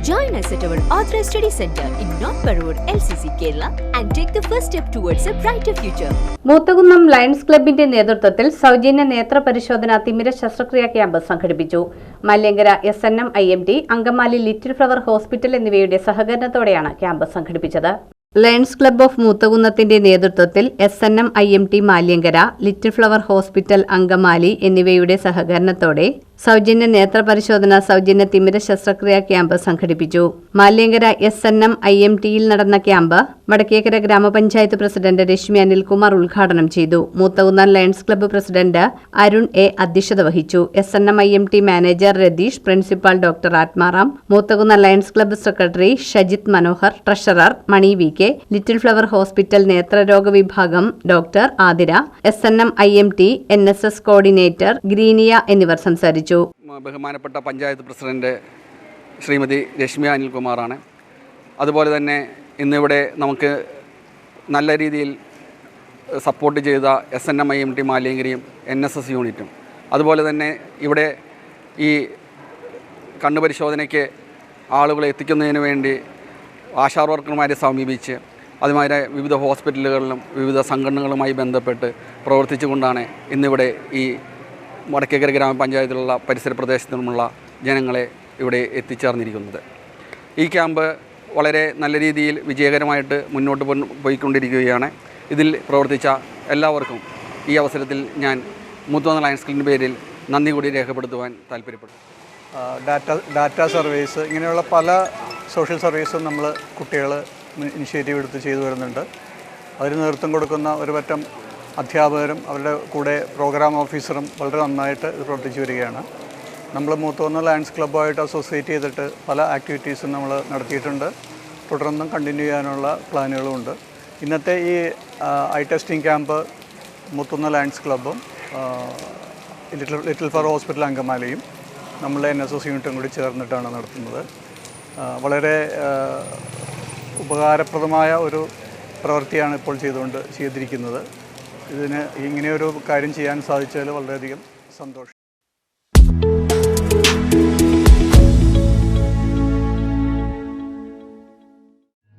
Join us at our Authorized Study Center in North Parur, LCC, Kerala, and take the first step towards a brighter future. Moothakunnam Lions ക്ലബിന്റെ നേതൃത്വത്തിൽ സൗജന്യ നേത്ര പരിശോധന തിമിര ശസ്ത്രക്രിയ camp സംഘടിപ്പിച്ചു Malyankara S N M I M T Angamaly Little Flower Hospital എന്നിവയുടെ സഹകരണത്തോടെയാണ് ക്യാമ്പ് സംഘടിപ്പിച്ചത് ലയൺസ് ക്ലബ്ബ് ഓഫ് മൂത്തകുന്നത്തിന്റെ നേതൃത്വത്തിൽ S N M I M T Malyankara Little Flower Hospital Angamaly എന്നിവയുടെ സഹകരണത്തോടെ സൗജന്യ നേത്ര പരിശോധന സൗജന്യ തിമിര ശസ്ത്രക്രിയ ക്യാമ്പ് സംഘടിപ്പിച്ചു. Malyankara S N M I M ടിയിൽ നടന്ന ക്യാമ്പ് വടക്കേക്കര ഗ്രാമപഞ്ചായത്ത് പ്രസിഡന്റ് രശ്മി അനിൽകുമാർ ഉദ്ഘാടനം ചെയ്തു. Moothakunna lions club president Arun A അധ്യക്ഷത വഹിച്ചു. S N M I M T manager Ratheesh principal doctor Athmaram Moothakunna lions club secretary Shajith Manohar treasurer Mani V K little flower hospital നേത്രരോഗ വിഭാഗം doctor Athira S N M I M T N S S coordinator ഗ്രീനിയ എന്നിവർ സംസാരിച്ചു. ബഹുമാനപ്പെട്ട panchayat president Shrimati Rashmi അനിൽകുമാറാണ്. അതുപോലെ തന്നെ ഇന്നിവിടെ നമുക്ക് നല്ല രീതിയിൽ സപ്പോർട്ട് ചെയ്ത S N M I M T മാലിയങ്കരിയും N S S യൂണിറ്റും. അതുപോലെ തന്നെ ഇവിടെ ഈ കണ്ണു പരിശോധനയ്ക്ക് ആളുകളെ എത്തിക്കുന്നതിന് വേണ്ടി ആശാ വർക്കർമാരെ സമീപിച്ച് അതുമാതിരി വിവിധ ഹോസ്പിറ്റലുകളിലും വിവിധ സംഘടനകളുമായി ബന്ധപ്പെട്ട് പ്രവർത്തിച്ചുകൊണ്ടാണ് ഇന്നിവിടെ ഈ വടക്കേക്കര ഗ്രാമപഞ്ചായത്തിലുള്ള പരിസര പ്രദേശത്തു നിന്നുമുള്ള ജനങ്ങളെ ഇവിടെ എത്തിച്ചേർന്നിരിക്കുന്നത്. ഈ ക്യാമ്പ് വളരെ നല്ല രീതിയിൽ വിജയകരമായിട്ട് മുന്നോട്ട് പോയിക്കൊണ്ടിരിക്കുകയാണ്. ഇതിൽ പ്രവർത്തിച്ച എല്ലാവർക്കും ഈ അവസരത്തിൽ ഞാൻ മുത്തോന്ന ലയൻസ് ക്ലിന്റെ പേരിൽ നന്ദി കൂടി രേഖപ്പെടുത്തുവാൻ താല്പര്യപ്പെടും ഡാറ്റ ഡാറ്റ സർവീസ് ഇങ്ങനെയുള്ള പല സോഷ്യൽ സർവീസും നമ്മൾ കുട്ടികൾ ഇനിഷ്യേറ്റീവ് എടുത്ത് ചെയ്തു വരുന്നുണ്ട്. അതിന് നേതൃത്വം കൊടുക്കുന്ന ഒരു പറ്റം അധ്യാപകരും അവരുടെ കൂടെ പ്രോഗ്രാം ഓഫീസറും വളരെ നന്നായിട്ട് ഇത് പ്രവർത്തിച്ചു വരികയാണ്. നമ്മൾ മൂത്തോന്ന ലയൺസ് ക്ലബ്ബായിട്ട് അസോസിയേറ്റ് ചെയ്തിട്ട് പല ആക്ടിവിറ്റീസും നമ്മൾ നടത്തിയിട്ടുണ്ട്. തുടർന്നും കണ്ടിന്യൂ ചെയ്യാനുള്ള പ്ലാനുകളും ഉണ്ട്. ഇന്നത്തെ ഈ ഐ ടെസ്റ്റിംഗ് ക്യാമ്പ് മുത്തുന്ന ലയൺസ് ക്ലബ്ബും ലിറ്റിൽ ലിറ്റിൽ ഫർ ഹോസ്പിറ്റൽ അങ്കമാലിയും നമ്മളെ എൻ എസ് എസ് യൂണിറ്റും കൂടി ചേർന്നിട്ടാണ് നടത്തുന്നത്. വളരെ ഉപകാരപ്രദമായ ഒരു പ്രവൃത്തിയാണ് ഇപ്പോൾ ചെയ്തുകൊണ്ട് ചെയ്തിരിക്കുന്നത്. ഇതിന് ഇങ്ങനെയൊരു കാര്യം ചെയ്യാൻ സാധിച്ചതിൽ വളരെയധികം സന്തോഷം.